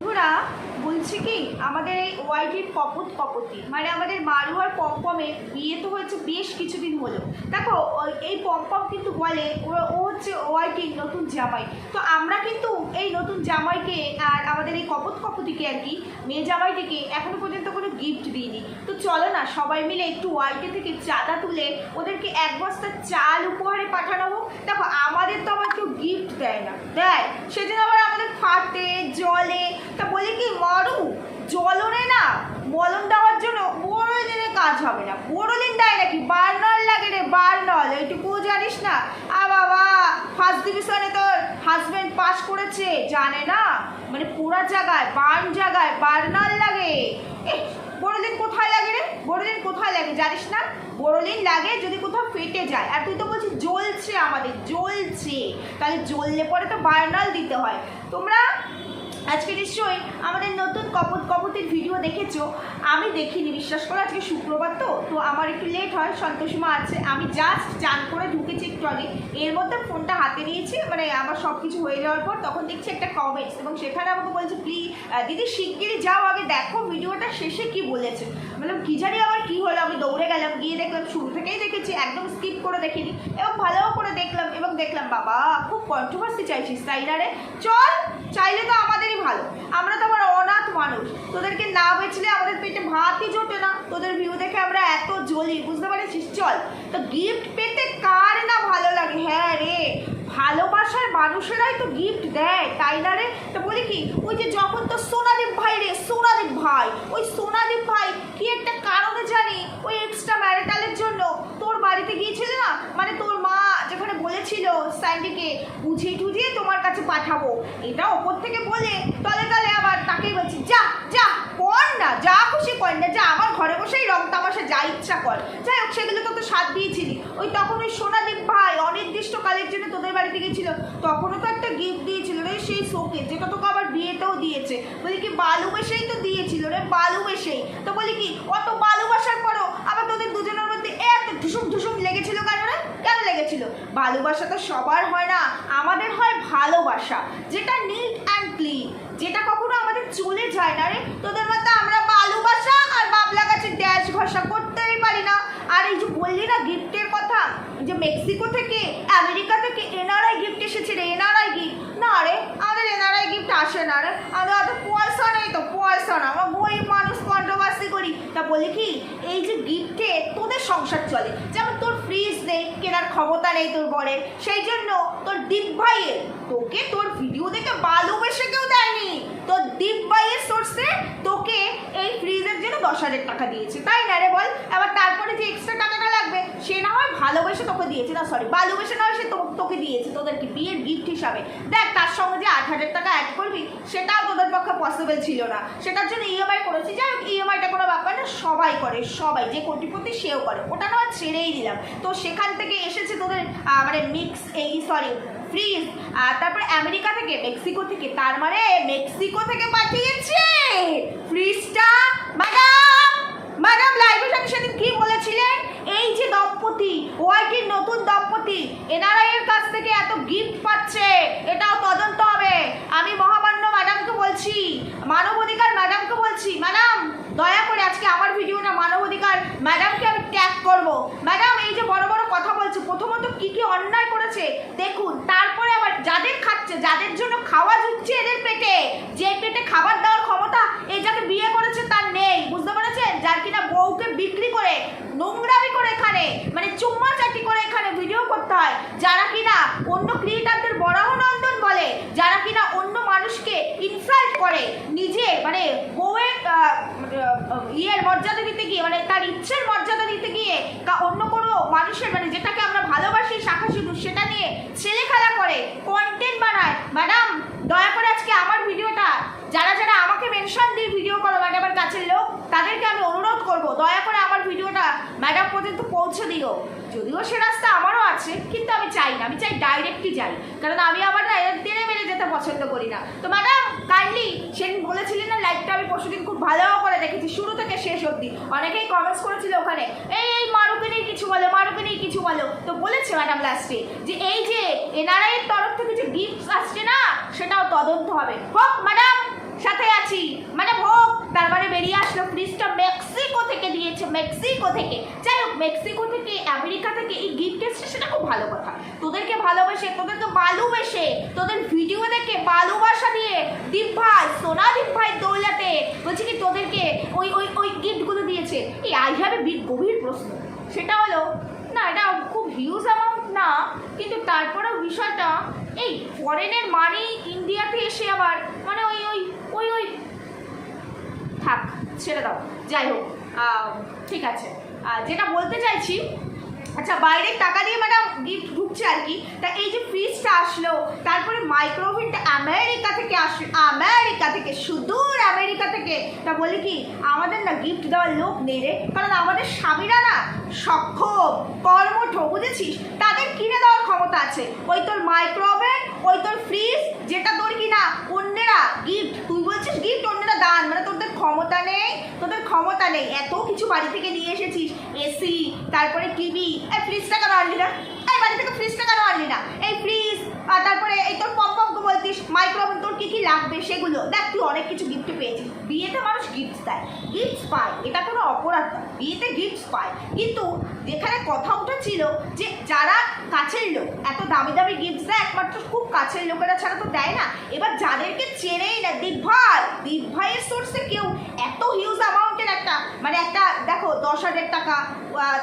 বন্ধুরা বলছি কি, আমাদের এই ওয়াইটির কপত কপতি মানে আমাদের মারুয়ার পম্পমের বিয়ে তো হয়েছে বেশ কিছুদিন হলো। দেখো এই পম্পম কিন্তু বলে, ও- ও হচ্ছে ওয়াইটির নতুন জামাই। তো আমরা কিন্তু এই নতুন জামাইকে আর আমাদের এই কপত কপতিকে আর কি, মেয়ে জামাইটিকে এখনও পর্যন্ত কোনো গিফট দিইনি। তো চলো না, সবাই মিলে একটু ওয়াইটি থেকে চাঁদা তুলে ওদেরকে এক বস্তা চাল উপহারে পাঠানো হোক। দেখো, আমাদের তো আবার কেউ গিফট দেয় না। দেয়, সেজন্য আবার আমাদের ফাটে জলে তা বলি কি মারু জলরে না মলম দেওয়ার জন্য বড় দিনে কাজ হবে না, বড় দেয় নাকি? বার্নল লাগে রে, বার্নল এইটুকু জানিস না? আ বাবা ফার্স্ট ডিভিশনে তোর হাজবেন্ড পাস করেছে, জানে না? মানে পুরা জায়গায়, বার্ন জায়গায় বার্নল লাগে। বড়দিন কোথায় লাগে রে? বড়দিন কোথায় লাগে জানিস না? বড়দিন লাগে যদি কোথাও ফেটে যায়। আর তুই তো বলছিস জ্বলছে আমাদের, জ্বলছে। তাহলে জ্বললে পরে তো বার্নাল দিতে হয়। তোমরা আজকে নিশ্চয়ই আমাদের নতুন কপত কপতির ভিডিও দেখেছ? আমি দেখিনি, বিশ্বাস করো আজকে শুক্রবার তো। তো আমার একটু লেট হয় সন্তোষমা আছে। আমি জাস্ট চান করে ঢুকেছি একটু আগে। এর মধ্যে ফোনটা হাতে নিয়েছি মানে আমার সব কিছু হয়ে যাওয়ার পর তখন দেখছি একটা কমেন্টস এবং সেখানে আমাকে বলছে প্লিজ দিদি শিগগিরই যাও, আগে দেখো ভিডিওটা শেষে কি বলেছে। বললাম, কি জানি আবার কি হলো? আমি দৌড়ে গেলাম, গিয়ে দেখলাম, শুরু থেকেই দেখেছি, একদম স্কিপ করে দেখিনি এবং ভালো করে দেখলাম এবং দেখলাম, বাবা, খুব কন্ট্রোভার্সি চাইছিস তাই না রে? চল, চাইলে তো আমাদেরই ভালো। আমরা তো আবার অনাথ মানুষ। তোদেরকে না বেচলে আমাদের পেটে ভাতই জোটে না। তোদের ভিউ দেখে আমরা এত জ্বলি, বুঝতে পারছিস? চল। তো গিফট পেতে কার না ভালো লাগে? হ্যাঁ রে, ভালোবাসার মানুষেরাই তো গিফট দেয়, তাই না রে? তো বলি কি, ওই যে যখন তো সোনাদীপ ভাই রে সোনাদীপ ভাই ওই সোনাদীপ ভাই কি একটা কারণে জানি ওই এক্সট্রা ম্যারিটালের জন্য তোর বাড়িতে গিয়েছিল না মানে তোর মা যেখানে বলেছিল স্যান্ডিকে বুঝিয়ে টুঝিয়ে তোমার কাছে পাঠাবো। এটা ওপর থেকে বলে তলে তলে তাকেই বলছি, যা যা, কর না, যা খুশি কর না, যা, আমার ঘরে বসেই রং তামাশা, যা ইচ্ছা কর। যাই হোক সেগুলো তো তো সাথ দিয়েছিলি। ওই তখন ওই সোনাদীপ ভাই অনির্দিষ্টকালের জন্য তোদের বাড়িতে গিয়েছিল তখনও তো একটা গিফট দিয়েছিল রে সেই শোকে, যেটা তোকে আবার বিয়েতেও দিয়েছে। বলি কি ভালোবেসেই তো দিয়েছিল রে ভালোবেসেই তো বলি কি, অত ভালোবাসার পরও আবার তোদের দুজনের মধ্যে এত ধুসুম ধুসুম লেগেছিল কেন রে? কেন লেগেছিল? ভালোবাসা তো সবার হয় না, আমাদের হয় ভালোবাসা, যেটা নিট অ্যান্ড ক্লিন যেটা কখনো আমাদের চলে যায় না রে। তোদের মতো আমরা ভালোবাসা আর বাবলা কাছে ড্যাশ ঘষা করতেই পারি না। আর এই যে বললি না গিফটের কথা যে মেক্সিকো থেকে আমেরিকা থেকে এনআরআই গিফট এসেছে রে, এনআরআই গিফট। না রে, আমাদের এনআরআই গিফট আসে না রে। আমাদের অত পয়সা নেই তো, পয়সা না। আমরা গরিব মানুষ কন্ট্রোভার্সি করি। তা বলে কি, এই যে গিফটে তোদের সংসার চলে। যেমন তোর ফ্রিজ নেই, কেনার ক্ষমতা নেই তোর বরের, সেই জন্য তোর দীপ ভাইয়ের তোকে তোর ভিডিও দেখে ভালোবেসে কেউ দেয়নি। তোর দীপ সোর্সে তোকে এই ফ্রিজের জন্য দশ হাজার টাকা দিয়েছে। তাই না রে বল? আবার তারপরে যে এক্সট্রা টাকাটা লাগবে, সে না হয় ভালোবেসে তোকে দিয়েছে। না সরি ভালোবেসে না হয় সে তো- তোকে দিয়েছে তোদেরকে বিয়ের গিফট হিসাবে। দেখ, তার সঙ্গে যে আট হাজার টাকা অ্যাড করবি, সেটাও তোদের পক্ষে পসিবল ছিল না। সেটার জন্য ইএমআই করেছি। যাই হোক ইএমআইটা কোনো ব্যাপার না, সবাই করে, সবাই, যে কোটিপতি সেও করে। ওটা না ছেড়েই দিলাম। তো সেখান থেকে এসেছে তোদের মানে মিক্স এই সরি ফ্রিজ আর তারপরে আমেরিকা থেকে, মেক্সিকো থেকে, তার মানে মেক্সিকো থেকে পাঠিয়েছে। ফ্রিজটা ম্যাডাম ম্যাডাম লাইভে সাথে সেদিন কি বলেছিলেন? এই যে দম্পতি, ওয়াইটির নতুন দম্পতি এনআরআই এর কাছ থেকে এত গিফট পাচ্ছে, এটাও তদন্ত হবে। আমি মহামান্য ম্যাডামকে বলছি, মানবাধিকার ম্যাডামকে বলছি ম্যাডাম দয়া করে আজকে আমার ভিডিওটা মানবাধিকার ম্যাডামকে আমি ট্যাগ করব। ম্যাডাম এই যে বড় বড় কথা বলছে, প্রথমত কি কি অন্যায় করেছে? দেখুন, তারপরে আবার যাদের খাচ্ছে, যাদের জন্য খাওয়া জুটছে এদের পেটে, যে পেটে খাবার দেওয়ার ক্ষমতা এই যাকে বিয়ে করেছে তার নেই, বুঝতে পেরেছেন? যার কিনা বউকে বিক্রি করে, নোংরামি করে এখানে মানে চুম্মা চাটি করে এখানে ভিডিও করতে হয়, যারা কিনা অন্য ক্রিয়েটারদের বরাহনন্দন বলে, যারা কিনা অন্য মানুষকে ইনসাল্ট করে, নিজে মানে বউয়ের ইয়ের মর্যাদা দিতে গিয়ে মানে তার ইচ্ছের মর্যাদা দিতে গিয়ে অন্য কোনো মানুষের মানে যেটাকে আমরা ভালোবাসি, শাখা শুধু সেটা নিয়ে ছেলে খেলা করে কন্টেন্ট বানায়। ম্যাডাম দয়া করে আজকে আমার ভিডিওটা যারা যারা আমাকে মেনশন দিয়ে ভিডিও করো ম্যাডামের কাছের লোক, তাদেরকে আমি অনুরোধ করব, দয়া করে আমার ভিডিওটা ম্যাডাম পর্যন্ত পৌঁছে দিও। যদিও সে রাস্তা আমারও আছে, কিন্তু আমি চাই না, আমি চাই ডাইরেক্টই যাই। কারণ আমি এর টেনে মেরে যেতে পছন্দ করি না। তো ম্যাডাম কাইন্ডলি সেদিন বলেছিলেন না লাইভটা আমি পরশুদিন খুব ভালো করে দেখেছি, শুরু থেকে শেষ অবধি। অনেকেই কমেন্টস করেছিল ওখানে, এই এই মারুকে কিছু বলো মারুকে কিছু বলো। তো বলেছে ম্যাডাম লাস্টে যে, এই যে এনআরআই এর তরফ থেকে যে গিফট আসছে না, সেটাও তদন্ত হবে। হোক, ম্যাডাম সাথে আছি। মানে ভোগ। তারপরে মানে বেরিয়ে আসলো ফ্রিজটা মেক্সিকো থেকে দিয়েছে, মেক্সিকো থেকে। যাই হোক, মেক্সিকো থেকে, আমেরিকা থেকে এই গিফট এসছে সেটা খুব ভালো কথা। তোদেরকে ভালোবেসে তোদেরকে ভালোবেসে, তোদের ভিডিও দেখে ভালোবাসা দিয়ে দীপ ভাই, সোনা দীপ ভাই দৌলাতে বলছি কি তোদেরকে ওই ওই ওই গিফটগুলো দিয়েছে। এই আই হ্যাভ এ বিগ গভীর প্রশ্ন। সেটা হলো, না, এটা খুব হিউজ অ্যামাউন্ট না, কিন্তু তারপরেও বিষয়টা, এই ফরেনের মানেই ইন্ডিয়াতে এসে আবার মানে ওই ওই। থাক, ছেড়ে দাও। যাই হোক ঠিক আছে। যেটা বলতে চাইছি আচ্ছা বাইরের টাকা দিয়ে ম্যাডাম গিফট ঢুকছে আর কি, তা এই যে ফ্রিজটা আসলো, তারপরে মাইক্রোওভেনটা আমেরিকা থেকে আসলো আমেরিকা থেকে, সুদূর আমেরিকা থেকে। তা বলি কি, আমাদের না গিফট দেওয়ার লোক নেই রে, কারণ আমাদের স্বামীরা না সক্ষম, কর্মঠ, বুঝেছিস? তাদের কিনে দেওয়ার ক্ষমতা আছে। ওই তোর মাইক্রোওভেন ওই তোর ফ্রিজ যেটা তোর কি না অন্যেরা গিফট তুই বলছিস গিফট অন্যরা দান মানে তোদের ক্ষমতা নেই, তোদের ক্ষমতা নেই। এত কিছু বাড়ি থেকে নিয়ে এসেছিস এসি তারপরে টিভি এই ফ্রিজটা কেন আনলি না? এই বাড়ি থেকে ফ্রিজটা কেন আনলি না? এই ফ্রিজ তারপরে এই তোর পপ পপকে বলতিস মাইক্রোওভেন তোর কী কী লাগবে সেগুলো? দেখ, তুই অনেক কিছু গিফট পেয়েছিস। বিয়েতে মানুষ গিফট দেয়। গিফট পায়, এটা কোনো অপরাধ না বিয়েতে গিফট পায়। কিন্তু যেখানে কথা উঠেছিল যে যারা কাছের লোক, এত দামি দামি গিফট দেয় একমাত্র খুব কাছের লোকেরা ছাড়া তো দেয় না। এবার যাদেরকে চেনেই না দীপ ভাই দীপ সোর্সে কেউ এত হিউজ অ্যামাউন্টের একটা মানে একটা, দেখো, দশ হাজার টাকা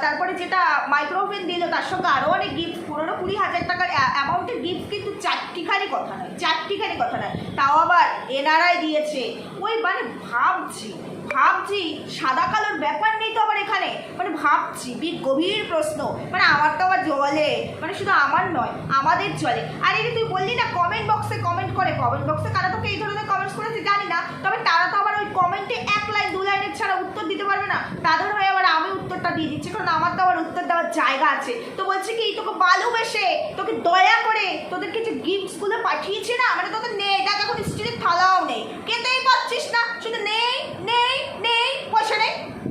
তারপরে যেটা মাইক্রোওভেন দিল, তার সঙ্গে আরও অনেক গিফট পনেরো কুড়ি হাজার টাকার অ্যামাউন্টের গিফট কিন্তু চারটিখানি কথা নয়, চারটিখানি কথা নয়। তাও আবার এনারাই দিয়েছে। ওই মানে ভাবছি ভাবছি, সাদা কালোর ব্যাপার নেই তো আবার এখানে। মানে ভাবছি বি গভীর প্রশ্ন। মানে আমার তো আবার জলে। মানে শুধু আমার নয়, আমাদের চলে আর যে তুই বললি না কমেন্ট বক্সে কমেন্ট করে। কমেন্ট বক্সে কারা তোকে এই ধরনের কমেন্টস করেছে জানি না। তবে তারা তো আবার ওই কমেন্টে এক লাইন, দু লাইনের ছাড়া উত্তর দিতে পারবে না। তাদের হয়ে আবার আমি উত্তরটা দিয়ে দিচ্ছি, কারণ আমার তো আবার উত্তর দেওয়ার জায়গা আছে। তো বলছি কি, তোকে ভালোবেসে, তোকে দয়া করে তোদেরকে যে গিফটসগুলো পাঠিয়েছে না মানে তোদের নেই, দেখ এখন স্টিলের থালাও নেই। খেতেই পাচ্ছিস না, শুধু নেই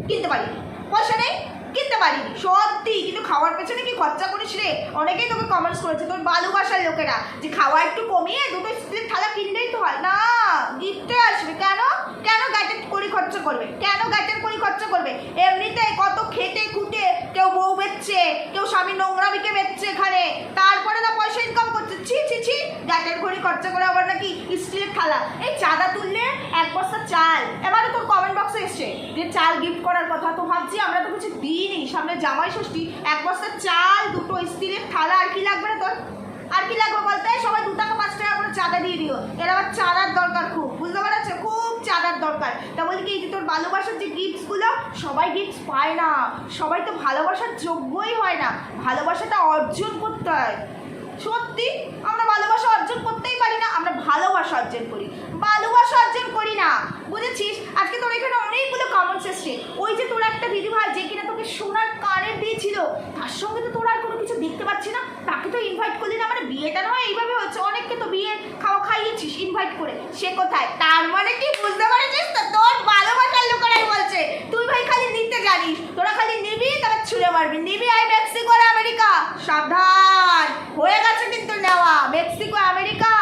কিনতে পারিনি পয়সা নেই? কিনতে পারিনি। সত্যি, কিন্তু খাওয়ার পেছনে কি খরচা করিস রে? অনেকেই তোকে কমেন্টস করেছে, তোর ভালোবাসার লোকেরা, যে খাওয়া একটু কমিয়ে দুটো স্টিলের থালা কিনলেই তো হয়। না, গিফটে আসবে। কেন? কেন গ্যাটের করি খরচা করবে? কেন গ্যাটের করি খরচা করবে? এমনিতে কত খেটে খুঁটে কেউ বউ বেচছে, কেউ স্বামী নোংরা বিকে বেচছে এখানে তারপরে না পয়সা ইনকাম করছে। ছি ছি ছি গ্যাটের ঘড়ি খরচা করে আবার নাকি স্টিলের থালা। এই চাঁদা তুললে এক বস্তা চাল। এবারে তোর কমেন্ট বক্সে এসছে যে চাল গিফট করার কথা। তো ভাবছি আমরা তো কিছু দিইনি সামনে জামাই ষষ্ঠী। এক বস্তা চাল, দুটো স্টিলের থালা, আর কি লাগবে না তোর? আর কি লাগবে বলতে সবাই দু টাকা, পাঁচ টাকা করে চাঁদা দিয়ে দিও। এর আবার চাঁদার দরকার খুব, বুঝতে পারছ? খুব চাঁদার দরকার। তা বলি কি, এই যে তোর ভালোবাসার যে গিফটসগুলো সবাই গিফটস পায় না। সবাই তো ভালোবাসার যোগ্যই হয় না। ভালোবাসাটা অর্জন করতে হয়। সত্যি, আমরা ভালোবাসা অর্জন করতেই পারি না, আমরা ভালোবাসা অর্জন করি। ভালোবাসা অর্জন করি না। বুঝেছিস? আজকে তোর এখানে অনেকগুলো কমেন্টস এসছে। ওই যে তোর একটা দিদিভাই যে কিনা তোকে সোনার কানের দিয়েছিল তার সঙ্গে তো তোর আর কিছু দেখতে পাচ্ছি না। তাকে তো ইনভাইট করলি না মানে বিয়েটা নয়, এইভাবে হচ্ছে অনেককে তো বিয়ে খাওয়া খাইয়েছিস ইনভাইট করে। সে কোথায়? তার মানে কি বুঝতে পারছিস তো? তোর ভালোবাসার লোকেরাই বলছে, তুই ভাই খালি নিতে জানিস, তোরা খালি নিবি, তারা ছুঁড়ে মারবি। নিবি আই মেক্সিকো আমেরিকা। সাবধান। হয়ে গেছে কিন্তু নেওয়া। Mexico, America.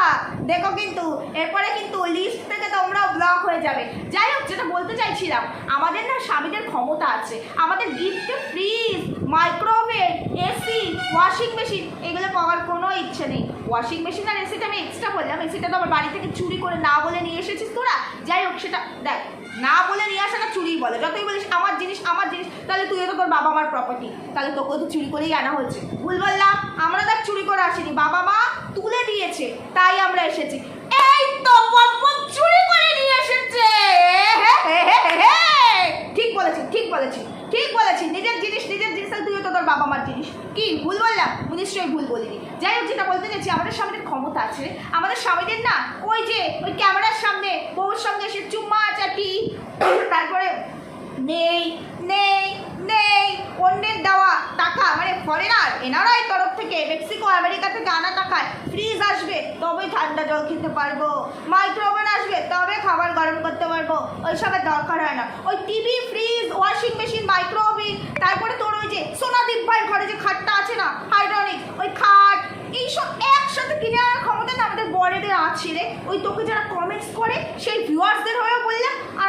দেখো কিন্তু, এরপরে কিন্তু লিস্ট থেকে তোমরাও ব্লক হয়ে যাবে। যাই হোক, যেটা বলতে চাইছিলাম, আমাদের না স্বামীদের ক্ষমতা আছে। আমাদের গিফটে fridge micro oven AC washing machine এগুলো পাওয়ার কোনো ইচ্ছে নেই ওয়াশিং মেশিন আর এসিটা আমি এক্সট্রা বললাম এসিটা তো আমার বাড়ি থেকে চুরি করে না বলে নিয়ে এসেছিস তোরা যাই হোক সেটা দেখ না বলে নিয়ে আসাটা চুরিই বলে যতই বলিস আমার জিনিস আমার জিনিস তাহলে তুইও তো তোর বাবা মার প্রপার্টি তাহলে তোকেও তো চুরি করেই আনা হয়েছে ভুল বললাম আমরা দেখ চুরি করে আসিনি বাবা মা তুলে দিয়েছে তাই আমরা এসেছি এই তো চুরি করে নিয়ে এসেছে ঠিক বলেছি ঠিক বলেছি ঠিক বলেছি নিজের জিনিস নিজের জিনিস তুইও তো তোর বাবা মার জিনিস। কি, ভুল বললাম? নিশ্চয়ই ভুল বলিনি। যাই হোক, যেটা বলতে চাইছি, আমাদের সামনে ক্ষমতা আছে। আমাদের স্বামীদের না, ওই যে, ওই ক্যামেরার সামনে, বউর সঙ্গে এসে চুম্মা চাটি, তারপরে, নেই নেই নেই অন্যের দেওয়া টাকা। মানে ফরেনার এনারাই তরফ থেকে মেক্সিকো, আমেরিকা থেকে আনা টাকায় ফ্রিজ আসবে, তবেই ঠান্ডা জল খেতে পারব। মাইক্রোওভেন আসবে তবে খাবার গরম করতে পারব। ওইসবের দরকার হয় না। ওই TV fridge washing machine micro oven তারপরে তোর ওই যে সোনাদীপ ভাই ঘরে যে খাটটা আছে না হাইড্রোনিক ওই খাট, এইসব একসাথে কিনে আনার ক্ষমতা না আমাদের বড়দের আছে রে। ওই তোকে যারা কমেন্টস করে, সেই ভিউয়ার্সদের হয়েও বললাম, আর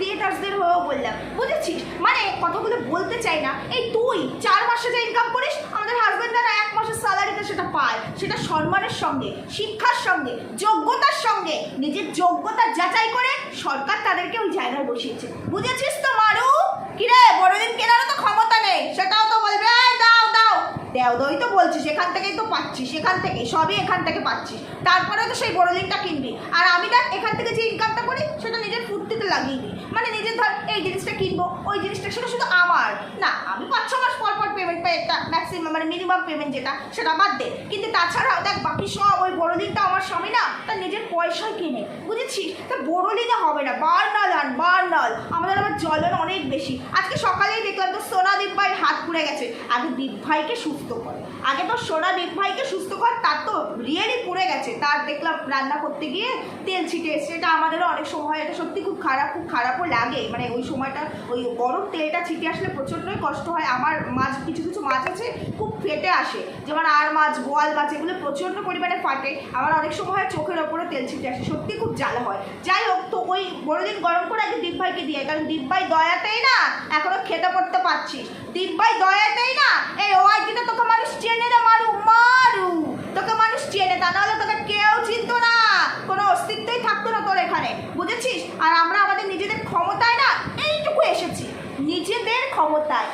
ক্রিয়েটার্সদের হয়েও বললাম। বুঝেছিস? মানে কথাগুলো বলতে চাই না। এই তুই চার মাসে যে ইনকাম করিস, আমাদের হাজবেন্ডরা এক মাসের স্যালারিতে সেটা পায়। সেটা সম্মানের সঙ্গে, শিক্ষার সঙ্গে, যোগ্যতার সঙ্গে, নিজের যোগ্যতা যাচাই করে সরকার তাদেরকে ওই জায়গায় বসিয়েছে। বুঝেছিস তো, মারু? কিরে, বড়দিন কেনারও তো ক্ষমতা নেই। সেটাও তো বলবে, "এই দাও দাও। দেও দই তো বলছিস এখান থেকেই তো পাচ্ছিস এখান থেকে, সবই এখান থেকে পাচ্ছিস। তারপরে তো সেই বড়দিনটা কিনবি। আর আমি দেখ, এখান থেকে যে ইনকামটা করি, সেটা নিজের ফুর্তিতে লাগিয়ে দিই। মানে নিজের ধর এই জিনিসটা কিনবো ওই জিনিসটা সেটা শুধু আমার। না আমি পাঁচ ছ মাস পর পর পেমেন্ট পাই একটা ম্যাক্সিমাম মানে মিনিমাম পেমেন্ট যেটা, সেটা বাদ দে। কিন্তু তাছাড়াও দেখ, বাকি সব ওই বড়দিনটা আমার স্বামী না, তার নিজের পয়সায় কিনে, বুঝেছিস? তা বড়দিনে হবে না, বার্নাল আন, বার্নাল। আমাদের আবার জ্বলন অনেক বেশি। আজকে সকালেই দেখলাম তো সোনা দীপ ভাইয়ের হাত পুড়ে গেছে। আগে দীপ ভাইকে সুস্থ কর। আগে তো সোনা দীপ ভাইকে সুস্থ কর, তার তো রিয়েলি পুড়ে গেছে। তার দেখলাম রান্না করতে গিয়ে তেল ছিটে এসছে। এটা আমাদেরও অনেক সময় এটা সত্যি খুব খারাপ, খুব খারাপও লাগে। মানে ওই সময়টা, ওই গরম তেলটা ছিটে আসলে প্রচণ্ডই কষ্ট হয়। আমার মাছ কিছু কিছু মাছ আছে, খুব ফেটে আসে। যেমন আর মাছ, বোয়াল মাছ, এগুলো প্রচণ্ড পরিমাণে ফাটে। আবার অনেক সময় হয় চোখের ওপরে তেল ছিটে আসে। সত্যি খুব জ্বালা হয়। যাই হোক, তো ওই বড়দিন গরম করে আগে দীপ ভাইকে দিয়ে কারণ দীপ ভাই দয়াতেই না এখনও খেতে পড়তে পারছিস। দীপ ভাই দয়াতেই না? এই ও আইটিতে তোকে মানুষ চেনে না মারু মারু। তোকে মানুষ চেনে তা, নাহলে তোকে কেউ চিনতো না। কোনো অস্তিত্বই থাকতো না তোর এখানে। বুঝেছিস? আর আমরা আমাদের নিজেদের ক্ষমতায় না, এইটুকু এসেছি। নিজেদের ক্ষমতায়।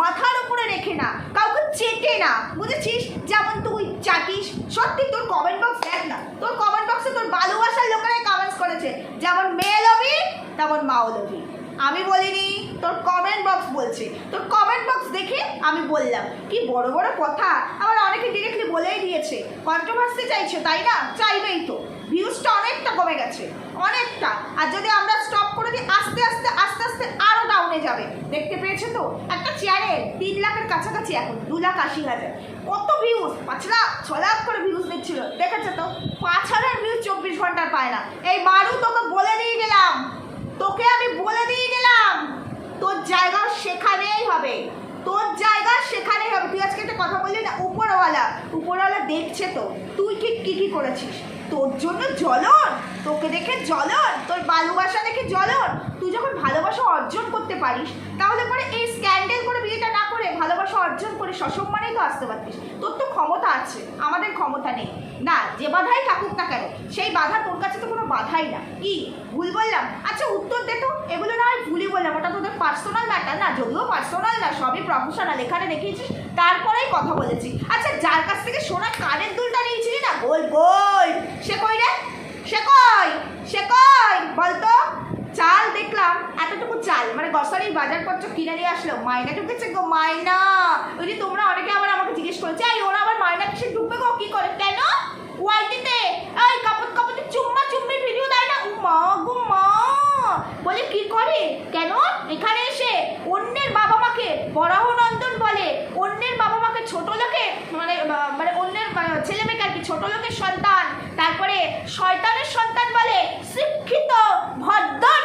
মাথার উপরে রেখে না, কাউকে চেটে না। বুঝেছিস? যেমন তুই চাটিস, সত্যি তোর কমেন্ট বক্স দেখ না। তোর কমেন্ট বক্সে তোর ভালোবাসার লোকেরাই কমেন্টস করেছে। যেমন মেয়ে লবি তেমন মাও লবি আমি বলিনি, তোর কমেন্ট বক্স বলছে। তোর কমেন্ট বক্স দেখে আমি বললাম, কি বড় বড় কথা? আবার অনেকে ডিরেক্টলি বলেই দিয়েছে। কন্ট্রোভার্সি চাইছে, তাই না? চাইবেই তো। ভিউজটা অনেকটা কমে গেছে, অনেকটা। আর যদি আমরা স্টপ করে দিই, আস্তে আস্তে আস্তে আস্তে আরও ডাউনে যাবে। দেখতে পেয়েছ তো? একটা চ্যানেল তিন লাখের কাছাকাছি এখন, দু লাখ আশি হাজার। কত ভিউজ পাঁচ লাখ, ছ লাখ করে ভিউজ দিচ্ছিল দেখেছ তো? পাঁচ হাজার ভিউজ চব্বিশ ঘণ্টার পায় না। এই মারু, তোকে বলে দিয়ে গেলাম। তোকে আমি বলে দিয়ে গেলাম। তোর জায়গা সেখানেই হবে। তোর জায়গা সেখানেই হবে। তুই আজকে একটা কথা বললি না? উপরওয়ালা। উপরওয়ালা দেখছে তো। তুই ঠিক কী কী করেছিস? তোর জন্য জ্বলন, তোকে দেখে জ্বলন, তোর ভালোবাসা দেখে জ্বলন। তুই যখন ভালোবাসা অর্জন করতে পারিস, তাহলে পরে এই স্ক্যান্ডেল করে বিয়েটা ভালোবাসা অর্জন করে সসম্মানেই তো আসতে পারতিস। তোর তো ক্ষমতা আছে, আমাদের ক্ষমতা নেই। না, যে বাধাই থাকুক না কেন, সেই বাধা তোর কাছে তো কোনো বাধাই না। কি, ভুল বললাম? আচ্ছা উত্তর দে তো। এগুলো না হয় ভুলই বললাম, ওটা তোদের পার্সোনাল ম্যাটার না, যদিও পার্সোনাল না, সবই প্রফেশনাল এখানে দেখিয়েছিস, তারপরেই কথা বলেছি। আচ্ছা যার কাছ থেকে সোনা কানের দুলটা নিয়েছিলি না? গোল গোল। সে কই রে? সে কই? সে কই? বলতো? চাল দেখলাম, এতটুকু চাল মানে গ্রসারির বাজারপত্র কিনে নিয়ে আসলো মায়না ঢুকেছে গো মায়না ওই যে তোমরা অনেকে আবার আমাকে জিজ্ঞেস করেছে, এই, ওরা আবার মায়না কিসে ঢুকবে গো? কি করে? কেন? ওয়াইটিতে! ওই কাপড় কাপড়ে চুম্মা চুম্মির ভিডিও দেয় না? উ মা গো মা! বলে, কি করে? কেন? এখানে এসে অন্যের বাবা মাকে বরাহ নন্দন বলে, অন্যের বাবা মাকে ছোট লোকে মানে মানে অন্যের ছেলে মেয়েকে আর কি, ছোট লোকের সন্তান, তারপরে শয়তানের সন্তান বলে, শিক্ষিত, ভদ্র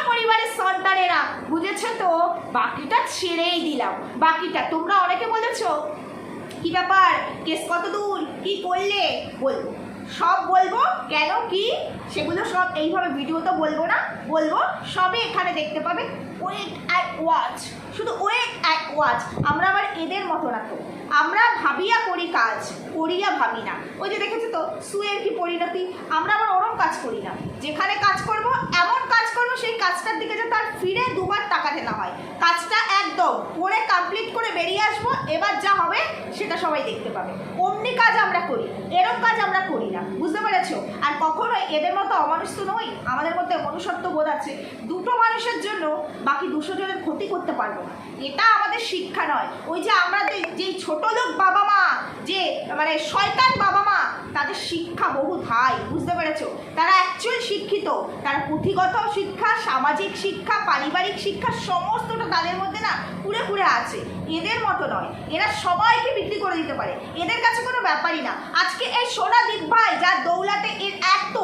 সন্তানেরা, বুঝেছ তো? বাকিটা ছেড়েই দিলাম। বাকিটা, তোমরা অনেকে বলেছ, কি ব্যাপার? কেস কত দূর? কি করলে? বলব। সব বলব, কেন, কি? সেগুলো সব এইভাবে ভিডিও তো বলব না। বলব, সবই এখানে দেখতে পাবে। ওয়েট অ্যাট ওয়াচ শুধু ওয়েট অ্যাট ওয়াচ আমরা আবার এদের মতো না আমরা ভাবিয়া করি কাজ, করিয়া ভাবি না। ওই যে দেখেছ তো, সুয়ের কি পরিণতি? আমরা আবার ওরম কাজ করি না। যেখানে কাজ করব, এমন কাজ করব, সেই কাজটার দিকে যে তার ফিরে দুবার টাকা না হয়। কাজটা একদম পরে কমপ্লিট করে বেরিয়ে আসব, এবার যা সবাই দেখতে পাবে। অমনি কাজ আমরা করি, এরম কাজ আমরা করি না, বুঝতে পেরেছ? আর কখনোই এদের মতো অমানুষ তো নই, আমাদের মধ্যে মনুষ্যত্ব বোধ আছে। দুটো মানুষের জন্য বাকি দুশো জনের ক্ষতি করতে পারব না। এটা আমাদের শিক্ষা নয়। ওই যে আমরা যে- যেই ছোট লোক বাবা মা, যে মানে শয়তান বাবা মা, তাদের শিক্ষা বহু ধাই, বুঝতে পেরেছ? তারা অ্যাকচুয়াল শিক্ষিত। তারা পুঁথিগত শিক্ষা, সামাজিক শিক্ষা, পারিবারিক শিক্ষা, সমস্তটা তাদের মধ্যে না পুরে পুরে আছে। এদের মতো নয়। এরা সবাইকে বিক্রি করে দিতে পারে। এদের কাছে কোনো ব্যাপারই না। আজকে এই সোনা দ্বীপ ভাই যার দৌলাতে এর এত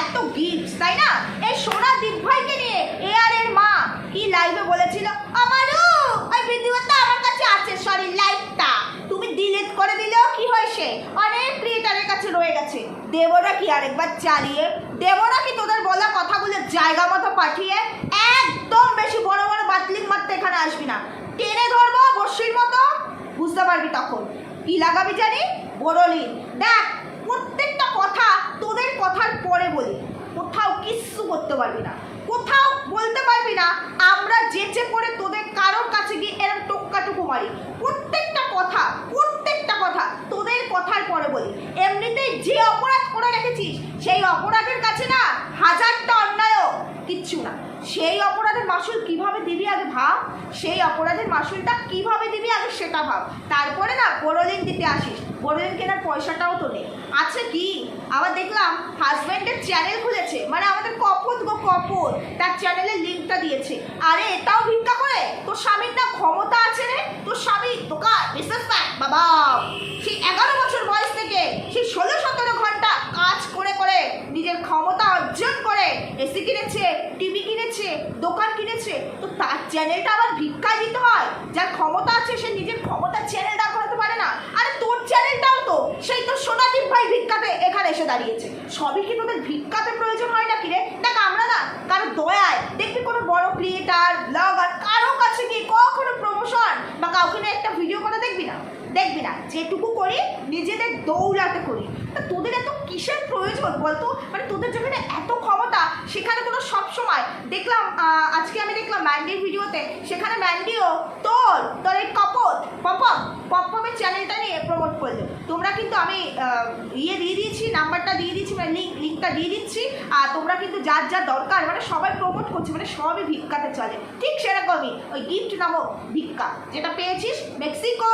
এত গিফট তাই না? এই সোনা দ্বীপ ভাইকে নিয়ে এ আর এর মা কি লাইভে বলেছিল? আমারও! ওই ভিডিওটা আমার কাছে আছে সরি লাইভটা তুমি ডিলিট করে দিলেও কি হয়েছে অনেক ক্রিয়েটারের কাছে রয়ে গেছে। দেবরা কি আরেকবার চালিয়ে? দেবরা কি তোদের বলা কথাগুলো জায়গা মতো পাঠিয়ে? একদম বেশি বড় বড় বাতলিক এখানে আসবি না। টেনে মতো বুঝতে পারবি তখন। কি লাগাবি জানি? বড়লিন দেখ, প্রত্যেকটা কথা তোদের কথার পরে বলি। কোথাও কিচ্ছু করতে পারবি না। কোথাও বলতে পারবি না, আমরা যেচে পড়ে তোদের কারোর কাছে গিয়ে এরকম টোক্কাটুকু মারি। প্রত্যেকটা কথা প্রত্যেকটা কথা তোদের কথার পরে বলি। এমনিতেই যে অপরাধ করে রেখেছিস, সেই অপরাধের কাছে না হাজারটা অন্যায়ও, কিচ্ছু না। সেই অপরাধের মাসুল কীভাবে দিবি আগে ভাব? সেই অপরাধের মাসুলটা কীভাবে দিবি আগে সেটা ভাব। তারপরে না বড়লিন দিতে আসিস। বড়লিন কেনার পয়সাটাও তো নেই আছে কি? আবার দেখলাম হাজব্যান্ডের চ্যানেল খুলেছে। মানে আমাদের কপত গো, কপত। তার চ্যানেলের লিঙ্কটা দিয়েছে। আরে এটাও ভিক্ষা করে? তোর স্বামীর না ক্ষমতা আছে রে? তোর স্বামী দোকান বিশেষ বাবা। সেই এগারো বছর বয়স থেকে সেই ষোলো, সতেরো ঘণ্টা কাজ করে করে নিজের ক্ষমতা অর্জন করে। এসি কিনেছে টিভি কিনেছে, দোকান কিনেছে, তো তার চ্যানেলটা আবার ভিক্ষায় দিতে হয়। যার ক্ষমতা আছে, সে নিজের ক্ষমতার চ্যানেলটা করাতে পারে না। আরে তোর চ্যানেলটাও তো, সেই তো সোনাদীপ ভাই ভিক্ষাতে এখানে এসে দাঁড়িয়েছে। সবই কি তোদের ভিক্ষাতে প্রয়োজন হয় না কিরে দেখ, আমরা না কারও দয়ায়, দেখবি কোনো বড় ক্রিয়েটার ব্লগার কারও কাছে গিয়ে কখনো প্রমোশন বা কাউকে নিয়ে একটা ভিডিও করে দেখবি না। দেখবি না, যেটুকু করি নিজেদের দৌড়াতে করি। তোদের এত কিসের প্রয়োজন বলতো? মানে তোদের যেখানে এত ক্ষমতা, সেখানে তোরা সবসময় দেখলাম আজকে আমি দেখলাম ম্যান্ডির ভিডিওতে, সেখানে ম্যান্ডিও তোর তোর এই কপত, পপম, পপমের চ্যানেলটা নিয়ে প্রমোট করল। তোমরা কিন্তু আমি ইয়ে দিয়ে দিয়েছি নাম্বারটা দিয়ে দিচ্ছি মানে লিঙ্ক লিঙ্কটা দিয়ে দিচ্ছি, আর তোমরা কিন্তু যার যা দরকার মানে সবাই প্রমোট করছে মানে সবই ভিক্ষাতে চলে। ঠিক সেরকমই ওই গিফট নামক ভিক্ষা, যেটা পেয়েছিস মেক্সিকো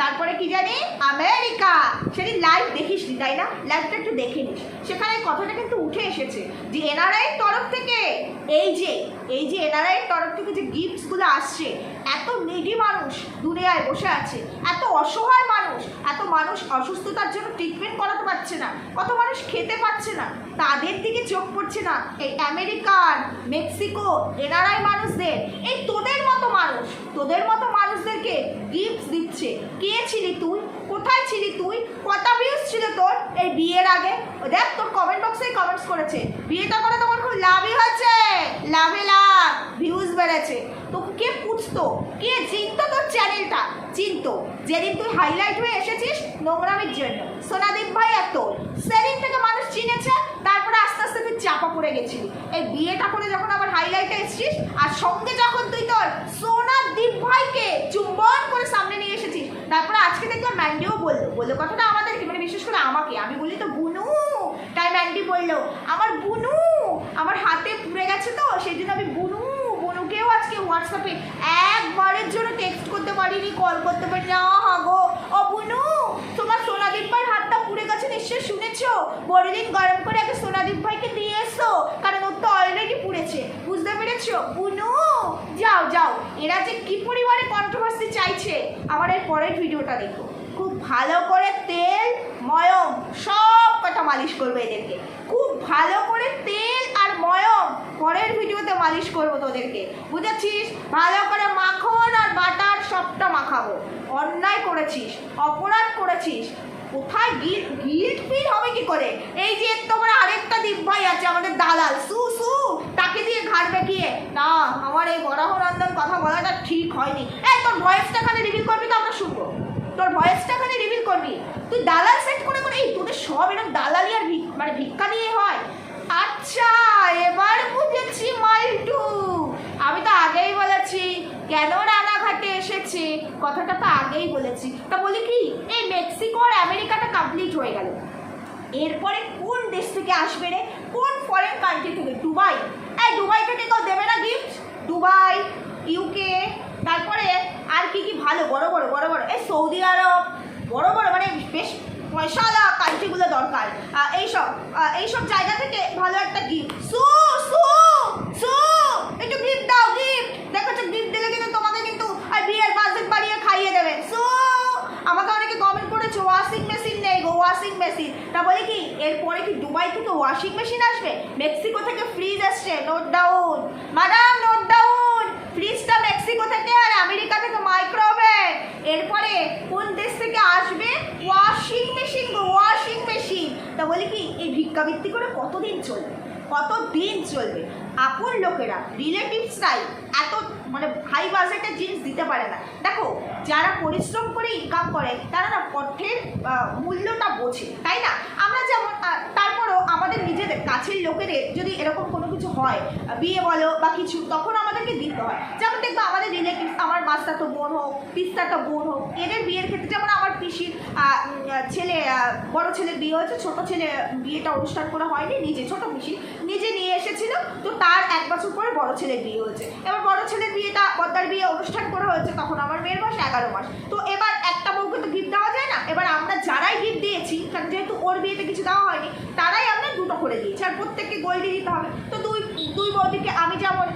তারপরে কি জানি? আমেরিকা। সেদিন লাইভ দেখিস নি তাই না? লাইভটা একটু দেখে নিস সেখানে কথাটা কিন্তু উঠে এসেছে যে এনআরআই তরফ থেকে এই যে এই যে এনআরআই তরফ থেকে যে গিফটসগুলো আসছে, এত নেডি মানুষ দুনিয়ায় বসে আছে, এত অসহায় মানুষ, এত মানুষ অসুস্থতার জন্য ট্রিটমেন্ট করাতে পারছে না, কত মানুষ খেতে পাচ্ছে না তাদের দিকে চোখ পড়ছে না। এই আমেরিকান মেক্সিকো, এনআরআই মানুষদের, এই তোদের মতো মানুষ, তোদের মতো মানুষদেরকে গিফট দিচ্ছে। কে ছিলি তুই? কোথায় ছিলি তুই? কটা ভিউজ ছিল তোর এই বিয়ের আগে? দেখ, তোর কমেন্ট বক্সেই কমেন্টস করেছে। বিয়েটা করে তোমার খুব লাভই হয়েছে লাভে লাভ ভিউজ বেড়েছে। তো কে পুছতো কে চিনতো তোর চ্যানেলটা চিনতো। যেদিন তুই হাইলাইট হয়ে এসেছিস নোংরামির জন্য। সোনাদীপ ভাই আর তোর। সেদিন থেকে মানুষ চিনেছে তারপরে আস্তে আস্তে তুই চাপা পড়ে গেছিলি। এই বিয়েটা করে যখন আবার হাইলাইটে এসেছিস, আর সঙ্গে যখন তুই তোর সোনাদীপ ভাইকে চুম্বন করে সামনে নিয়ে এসেছিস, তারপরে আজকে দেখলাম ম্যান্ডিও বলল। বলল কথাটা আমাদেরকে মানে বিশেষ করে আমাকে। আমি বলি তো বুনু। তাই ম্যান্ডি বলল, আমার বুনু, আমার হাতে পুড়ে গেছে তো, সেই জন্য আমি বুনু। বুনুকেও আজকে হোয়াটসঅ্যাপে একবারের জন্য টেক্সট করতে পারিনি কল করতে পারি না হাগো ও বুনু, তোমার সোনাদীপ ভাইয়ের হাতটা পুড়ে গেছে নিশ্চয় শুনেছো? বড়দিন গরম করে আগে সোনাদীপ ভাইকে দিয়ে এসো, কারণ ওর তো অলরেডি পুড়েছে। বুঝতে পেরেছ? বুনু, যাও যাও। এরা যে কি পরিমাণে কন্ট্রোভার্সি চাইছে, আমার এর পরের ভিডিওটা দেখো। খুব ভালো করে তেল, ময়ম, সব কটা মালিশ করবে এদেরকে। খুব ভালো করে তেল আর ময়ম পরের ভিডিওতে মালিশ করব তোদেরকে। বুঝেছিস? ভালো করে মাখন আর বাটার সবটা মাখাবো। অন্যায় করেছিস, অপরাধ করেছিস কোথায় গিল্ট গিল্ট ফিল হবে কি করে? এই যে তোমার আরেকটা দীপ ভাই আছে, আমাদের দালাল। সু সু, তাকে দিয়ে ঘাট বেঁকিয়ে না, আমার এই বরাহরন্দন কথা বলাটা ঠিক হয়নি। এই, তোর ভয়েসটা খালি রিভিল করবি তো, আমরা শুনব। তোর ভয়েসটা খালি রিভিল করবি। তুই দালাল সেট করে করে, এই, তোদের সব এরকম দালালি আর মানে ভিক্ষা দিয়ে হয়। আচ্ছা এবার বুঝেছি মাইটু আমি তো আগেই বলেছি, কেন রানাঘাটে এসেছি? কথাটা তো আগেই বলেছি। তা বলি কি, এই মেক্সিকো আর আমেরিকাটা কমপ্লিট হয়ে গেল। এরপরে কোন দেশ থেকে আসবে রে? কোন ফরেন কান্ট্রি থেকে? দুবাই। এই দুবাই থেকে কেউ দেবে না গিফট দুবাই ইউকে তারপরে আর কি কি ভালো? বড় বড় বড় বড়। এই সৌদি আরব, বড় বড় মানে বেশ পয়সাওয়ালা কান্ট্রিগুলো দরকার। এইসব এইসব জায়গা থেকে ভালো একটা গিফট সু সু সু! একটু গিফট দাও গিফট দেখো তো গিফট দিলে কিন্তু তোমাকে কিন্তু আর বিয়ের বাজেট বাড়িয়ে খাইয়ে দেবে। সু আমাকে অনেকে কমেন্ট করেছে ওয়াশিং মেশিন নেই গো ওয়াশিং মেশিন তা বলি কি, এরপরে কি দুবাই থেকে ওয়াশিং মেশিন আসবে? মেক্সিকো থেকে ফ্রিজ আসছে note down madam note down ফ্রিজটা মেক্সিকো থেকে আর আমেরিকা থেকে মাইক্রোওভেন এরপরে কোন দেশ থেকে আসবে? ওয়াশিং মেশিন গো ওয়াশিং মেশিন তা বলি কি, এই ভিক্ষাবৃত্তি করে কতদিন চলবে? কত দিন চলবে? আপন লোকেরা রিলেটিভসরাই এত মানে হাই বাজেটের জিনিস দিতে পারে না। দেখো, যারা পরিশ্রম করে ইনকাম করে, তারা না অর্থের মূল্যটা বোঝে, তাই না? আমরা যেমন তারপরও আমাদের নিজেদের, কাছের লোকেদের যদি এরকম কোনো কিছু হয় বিয়ে বলো বা কিছু, তখন আমাদেরকে দিতে হয় যেমন দেখব আমাদের রিলেটিভ আমার মাস্তাতো বোন হোক পিস্তাতো বোন হোক, এদের বিয়ের ক্ষেত্রে যেমন আমার পিসির ছেলে বড় ছেলের বিয়ে হয়েছে, ছোট ছেলে বিয়েটা অনুষ্ঠান করা হয়নি, নিজে, ছোট পিসি নিজে নিয়ে এসেছিল, তো তার এক বছর পরে বড় ছেলের বিয়ে হয়েছে। এবার বড় ছেলের বিয়েটা বদ্দার বিয়ে অনুষ্ঠান করা হয়েছে, তখন আমার মেয়ের বয়স এগারো মাস। তো এবার একটা বউকে তো গিফট দেওয়া যায় না, এবার আমরা যারাই গিফট দিয়েছি, কারণ যেহেতু ওর বিয়েতে কিছু দেওয়া হয়নি, তারাই আমরা দুটো করে দিয়েছি, আর প্রত্যেককে গোল্ডই দিতে হবে। তো দুই দুই বৌদিকে আমি যেমন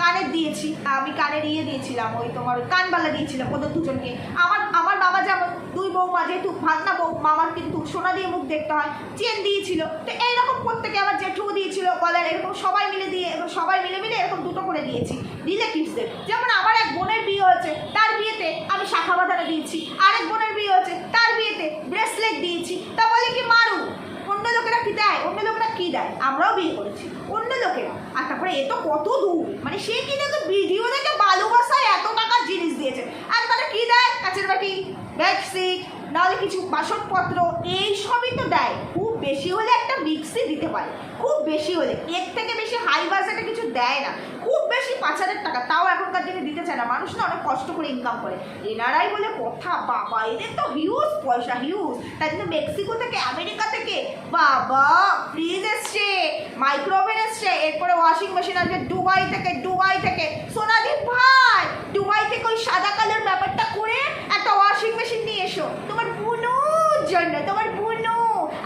কানের দিয়েছি, আমি কানের ইয়ে দিয়েছিলাম, ওই তোমার কানবালা দিয়েছিলাম, ওদের দুজনকে। আমার আমার বাবা যেমন, দুই বৌমা যেহেতু, ভাগনা বউ, মামার কিন্তু সোনা দিয়ে মুখ দেখতে হয়, চেন দিয়েছিল। তো এইরকম প্রত্যেকে আমার জেঠুও দিয়েছিল, গলার এরকম সবাই মিলে দিয়ে সবাই মিলে মিলে এরকম দুটো করে দিয়েছি রিলেটিভসদের যেমন আমার এক বোনের বিয়ে হয়েছে, তার বিয়েতে আমি শাখা বাঁধানো দিয়েছি, আরেক বোনের বিয়ে হয়েছে, তার বিয়েতে ব্রেসলেট দিয়েছি। তা বলে কি মারু? অন্য লোকেরা কি দেয়? অন্য কি দেয়? আমরাও বিয়ে করেছি। অন্য লোকেরা। আর তারপরে এ তো কত দূর। মানে সে কি তো ভিডিও দেখে ভালোবাসায় এত টাকার জিনিস দিয়েছে। আর তাহলে কি দেয়? কাছের বাটি বেডশিট নাহলে কিছু বাসনপত্র এই সবই তো দেয়। খুব বেশি হলে একটা মিক্সি দিতে পারে। খুব বেশি হলে এর থেকে বেশি হাই বাজেটে কিছু দেয় না। খুব বেশি পাঁচ হাজার টাকা, তাও এখনকার দিনে দিতে চায় না। মানুষ না অনেক কষ্ট করে ইনকাম করে। এনারাই বলে কথা, বাবা, এদের তো হিউজ পয়সা হিউজ তাই জন্য মেক্সিকো থেকে, আমেরিকা থেকে, বাবা ফ্রিজ এসছে মাইক্রোওভেন এসছে, এরপরে ওয়াশিং মেশিন আসবে দুবাই থেকে দুবাই থেকে। সোনাদীপ ভাই দুবাই থেকে ওই সাদা কালার ব্যাপারটা করে একটা ওয়াশিং মেশিন নিয়ে এসো। তোমার বুনুর জন্য, তোমার বুনু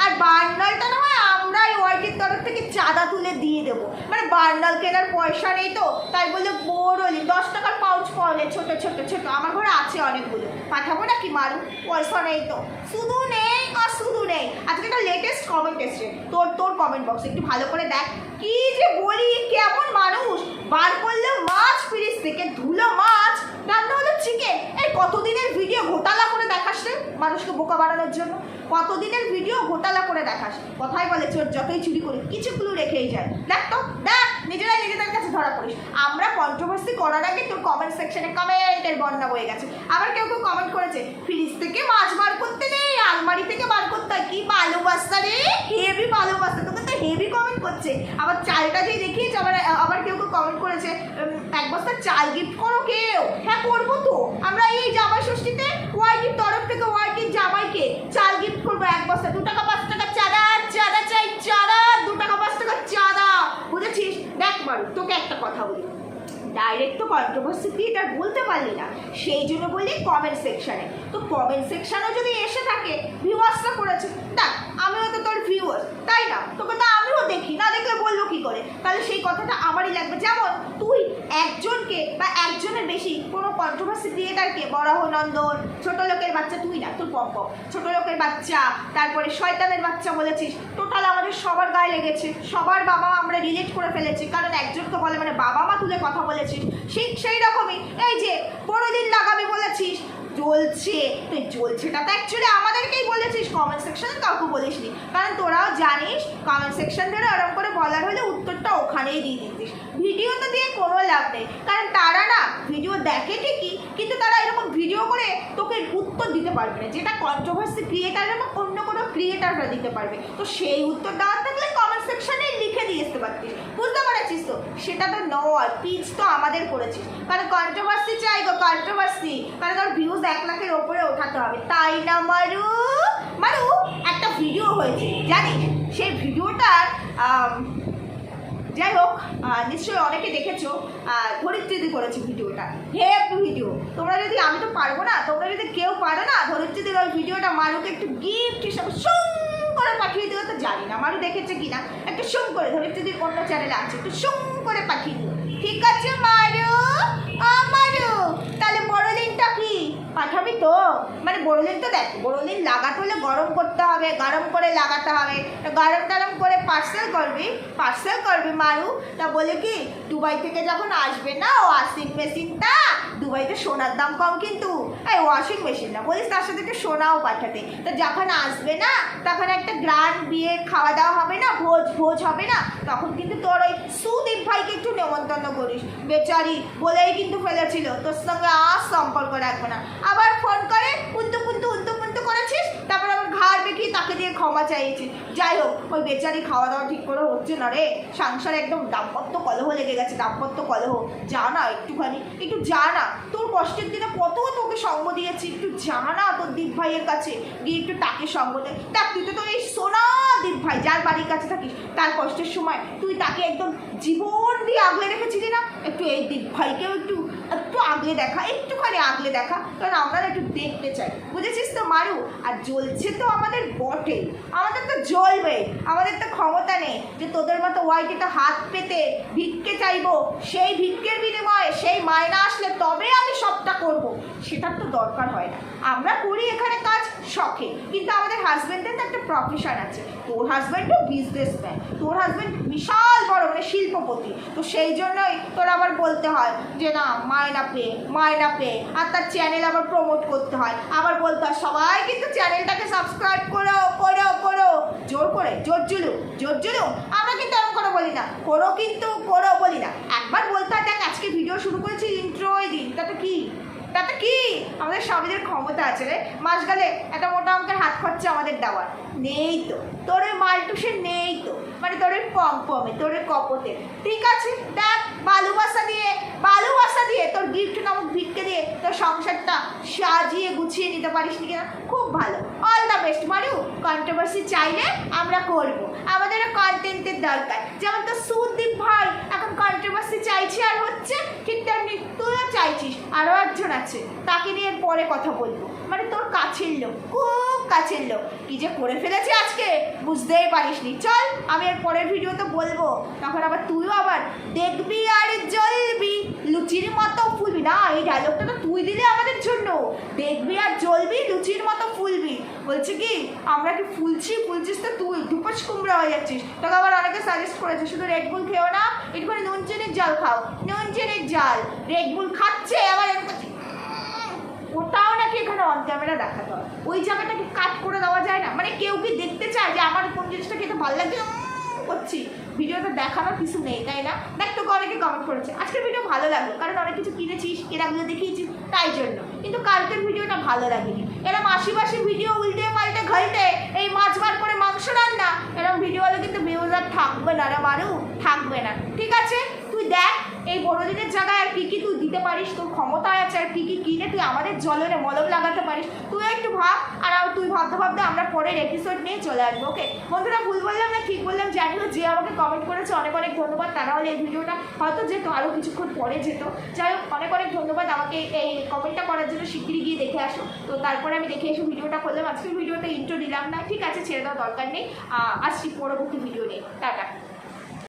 আর বার্নালটা না হয় আমরাই ওয়ার্কের তরফ থেকে চাঁদা তুলে দিয়ে দেবো। মানে বার্নাল কেনার পয়সা নেই তো, তাই বলে বোরলি দশ টাকার পাউচ পাওয়ালে ছোট ছোট ছোট। আমার ঘরে আছে অনেকগুলো। পাঠাবো নাকি মারু? পয়সা নেই তো। শুধু নেই আর শুধু নেই। আজকে একটা লেটেস্ট কমেন্ট এসছে। তোর তোর কমেন্ট বক্সে একটু ভালো করে দেখ। কি যে বলি, কেমন মানুষ? বার করলে মাছ ফ্রিজ থেকে ধুলো মাছ। রান্না হলো চিকেন এই কতদিনের ভিডিও ঘোটালা করে দেখাস রে মানুষকে বোকা বানানোর জন্য? কতদিনের ভিডিও ঘোটালা করে দেখাস? কথাই বলে চোর, যতই চুরি করি কিছু ক্লু রেখেই যায়। দেখ তো, দেখ, নিজেরাই নিজেদের কাছে ধরা পড়িস। আমরা কন্ট্রোভার্সি করার আগে তোর কমেন্ট সেকশনে কমেন্টের বন্যা হয়ে গেছে। আবার কেউ কেউ কমেন্ট করেছে ফ্রিজ থেকে মাছ বার করতে নেই, আলমারি থেকে বার করতে হয়। কি ভালোবাসা রে? হেভি ভালোবাসা। তোকে তো হেভি কমেন্ট করছে। আবার চালটা যে দেখিয়েছে, আবার আবার কেউ কেউ কমেন্ট করেছে এক বস্তা চাল গিফট করো কেউ। হ্যাঁ করব তো। আমরা এই জামাই ষষ্ঠীতে ওয়াইটির তরফ থেকে ওয়াইটির জামাইকে চাল গিফট করব এক বস্তা। দু টাকা, পাঁচ টাকা, চাঁদা চাঁদা চাই, চাঁদা, দু টাকা, পাঁচ টাকা, চাঁদা। বুঝেছিস? দেখ মারু তোকে একটা কথা বলি। ডাইরেক্ট তো কন্ট্রোভার্সি ক্রিয়েটার বলতে পারলি না। সেই জন্য বললি কমেন্ট সেকশানে তো কমেন্ট সেকশনও যদি এসে থাকে ভিউয়ার্সরা করেছে, দেখ, আমিও তো তোর ভিউয়ার্স তাই না? তোকে তো আমিও দেখি, না দেখলে বলল কি করে? তাহলে সেই কথাটা আমারই লাগবে। যেমন তুই একজনকে বা একজনের বেশি কোনো কন্ট্রোভার্সি ক্রিয়েটারকে বরাহ নন্দন ছোট লোকের বাচ্চা তুই না তোর পম্প ছোট লোকের বাচ্চা, তারপরে শয়তানের বাচ্চা বলেছিস টোটাল আমাদের সবার গায়ে লেগেছে। সবার বাবা আমরা রিলেট করে ফেলেছি, কারণ একজনকে বলে মানে বাবা মা তুলে কথা বলেছিস সেই সেই রকমই। এই যে, বড়দিন লাগাবি বলেছিস। জ্বলছে। তুই জ্বলছেটা তো অ্যাকচুয়ালি আমাদেরকেই বলেছিস। কমেন্ট সেকশনে কাউকে বলিসনি। কারণ তোরাও জানিস কমেন্ট সেকশন ধরে ওরকম করে বলার হলে উত্তরটা ওখানেই দিয়ে দিতিস। ভিডিও তো দিয়ে কোনো লাভ নেই। কারণ তারা না ভিডিও দেখে ঠিকই, কিন্তু তারা এরকম ভিডিও করে তোকে উত্তর দিতে পারবে না। যেটা কন্ট্রোভার্সি ক্রিয়েটার এবং অন্য কোনো ক্রিয়েটাররা দিতে পারবে। তো সেই উত্তর দেওয়ার সেকশনে লিখে দিয়ে আসতে পারতিস বুঝতে পারছিস তো? সেটা তো নয়, পিচ তো আমাদের করেছিস। কারণ কন্ট্রোভার্সি চাই গো কন্ট্রোভার্সি কারণ তোর ভিউজ এক লাখের ওপরে ওঠাতে হবে। তাই না, মারু? মারু, একটা ভিডিও হয়েছে, জানিস? সেই ভিডিওটার যাই হোক নিশ্চয়ই অনেকে দেখেছ ধরিত্রীদি করেছে ভিডিওটা হেপ ভিডিও তোমরা যদি, আমি তো পারব না, তোমরা যদি কেউ পারো না, ধরিত্রীদির ওই ভিডিওটা মারুকে একটু গিফট হিসাবে সুম করে পাঠিয়ে দিও তো জানি না। মারু দেখেছে কিনা? একটু সুম করে ধরো যদি অন্য চ্যানেলে আছে, একটু সুম করে পাঠিয়ে দিও। ঠিক আছে, মারু? আ মারু তাহলে বড়দিনটা কি? পাঠাবি তো। মানে বড়লিন তো দেখ, বড়লিন লাগাতে হলে গরম করতে হবে, গরম করে লাগাতে হবে। তা গরম টরম করে পার্সেল করবি পার্সেল করবি মারু। তা বলে কি, দুবাই থেকে যখন আসবে না ওয়াশিং মেশিনটা দুবাইতে সোনার দাম কম কিন্তু। এই ওয়াশিং মেশিন না, বলিস তার সাথে একটু সোনাও পাঠাতে। তা যখন আসবে না, তখন একটা গ্রান্ড বিয়ে খাওয়া দাওয়া হবে না, ভোজ ভোজ হবে না, তখন কিন্তু তোর ওই সুদীপ ভাইকে একটু নেমন্তন্ন করিস। বেচারি বলেই কিন্তু ফেলেছিল তোর সঙ্গে আর সম্পর্ক রাখব না। আবার ফোন করে উন্তু পুন্তু উন্তু পুন্তু করেছিস? তারপর আবার ঘাড় দেখিয়ে তাকে দিয়ে ক্ষমা চাইছিস যাই হোক, ওই বেচারি খাওয়া দাওয়া ঠিক করে হচ্ছে না রে। সংসারে একদম দাম্পত্য কলহ লেগে গেছে, দাম্পত্য কলহ। যা না একটুখানি, একটু যা না। তোর কষ্টের দিনে কত তোকে সঙ্গ দিয়েছি, একটু যা না তোর দীপ ভাইয়ের কাছে। গিয়ে একটু তাকে সঙ্গ দে। দেখ, তুই তো তোর এই সোনা দীপ ভাই, যার বাড়ির কাছে থাকিস, তার কষ্টের সময় তুই তাকে একদম জীবন দিয়ে আগলে রেখেছিলি না? একটু এই দীপ ভাইকেও একটু একটু আগলে দেখা, একটুখানি আগলে দেখা, কারণ আমরা একটু দেখতে চাই। বুঝেছিস তো, মারু? আর জ্বলছে তো আমাদের বটে। আমাদের তো জ্বলবে, আমাদের তো ক্ষমতা নেই যে তোদের মতো ওয়াইটিতে হাত পেতে ভিক্ষে চাইব, সেই ভিক্ষের বিনিময়ে, সেই মায়না আসলে তবে আমি সবটা করব। সেটার তো দরকার হয় না। আমরা করি এখানে কাজ শখে কিন্তু আমাদের হাজব্যান্ডের তো একটা প্রফেশন আছে। তোর হাজব্যান্ডও বিজনেসম্যান তোর হাজব্যান্ড বিশাল বড় মানে শিল্পপতি। তো সেই জন্যই তোর আবার বলতে হয় যে, না মায়না পে মায়না পে আর তার চ্যানেল আবার প্রমোট করতে হয়। আবার বলতে হয়, সবাই কিন্তু চ্যানেলটাকে সাবস্ক্রাইব করো করো করো। জোর করে, জোর জুলু জোর জুলু আমরা কিন্তু এরকম করে বলি না। করো কিন্তু, করো বলি না। একবার বলতে হয়, দেখ, আজকে ভিডিও শুরু করেছি ইন্ট্রোই দিন তাতে কি? তাতে কি? আমাদের সবাইদের ক্ষমতা আছে রে। মাস গেলে একটা মোটা অঙ্কের হাত খরচা আমাদের দেওয়ার। নেই তো। তোর ওই মালটুসের নেই তো। মানে তোর ওই পম পমে তোর ওই কপতে। ঠিক আছে, দেখ ভালোবাসা দিয়ে ভালোবাসা দিয়ে তোর গিফট নামক ভিক্ষে দিয়ে তোর সংসারটা সাজিয়ে গুছিয়ে নিতে পারিস নি কিনা? খুব ভালো। All the best Maru. Controversy চাইলে আমরা করব। আমাদেরও কন্টেন্টের দরকার। যেমন তো সুদীপ ভাই এখন কন্ট্রোভার্সি চাইছে আর হচ্ছে, ঠিক তেমনি তুইও চাইছিস আরও একজন আছে, তাকে নিয়ে পরে কথা বলব। মানে তোর কাছের লোক, খুব কাছের লোক। কি যে করে ফেলেছে আজকে, বুঝতেই পারিসনি। চল, আমি এর পরের ভিডিওতে বলব। তখন আবার তুইও আবার দেখবি আর জ্বলবি। লুচির মতো ফুলবি। না, এই ডায়লগটা তো তুই দিলে আমাদের জন্য। দেখবি আর জ্বলবি, লুচির মতো ফুলবি। বলছে কি, আমরা কি ফুলছি, ফুলছিস তো তুই, ধুপাস কুমড়া হয়ে যাচ্ছিস। তোকে আবার অনেকে সাজেস্ট করেছে, শুধু রেড বুল খেও না একটুখানি নুন চিনির জল খাও নুন চিনির জল। রেড বুল খাচ্ছে আবার ওটাও নাকি এখানে অন ক্যামেরা দেখাতে হয় ওই জায়গাটাকে কাট করে দেওয়া যায় না। মানে কেউ কি দেখতে চায় যে আমার কোন জিনিসটা খেতে ভালো উম, করছি। ভিডিওটা দেখানোর কিছু নেই তাই না? দেখ তোকে অনেকে কমেন্ট করেছে। আজকের ভিডিও ভালো লাগল কারণ অনেক কিছু কিনেছিস এরাগুলো দেখিয়েছিস তাই জন্য। কিন্তু কালকের ভিডিওটা ভালো লাগেনি। এরম আশি পাশি ভিডিও উল্টে পাল্টে ঘালটে এই মাছ বার করে মাংস রান্না ভিডিও হলে কিন্তু ভিউজ আর থাকবে না রে মারু থাকবে না। ঠিক আছে? দেখ, এই বড়দিনের জায়গায় আর কী কী তুই দিতে পারিস, তোর ক্ষমতা আছে আর কী কী কিনে তুই আমাদের জলের মলম লাগাতে পারিস। তুই একটু ভাব, আর তুই ভাবতে ভাবতে আমরা পরের এপিসোড নিয়ে চলে আসব ওকে বন্ধুরা, ভুল বললাম না, ঠিক বললাম জানি না যে আমাকে কমেন্ট করেছে, অনেক অনেক ধন্যবাদ। তারা হলে এই ভিডিওটা হয়তো যেত আরও কিছুক্ষণ পরে যেত। যাই হোক, অনেক অনেক ধন্যবাদ, আমাকে এই কমেন্টটা করার জন্য শিগগিরই গিয়ে দেখে আসো। তো তারপরে আমি দেখে এসে ভিডিওটা করলাম। আজকের ভিডিওতে ইন্ট্রো দিলাম না, ঠিক আছে, ছেড়ে দেওয়া দরকার নেই। আসছি পরবর্তী ভিডিও নিয়ে। টাটা।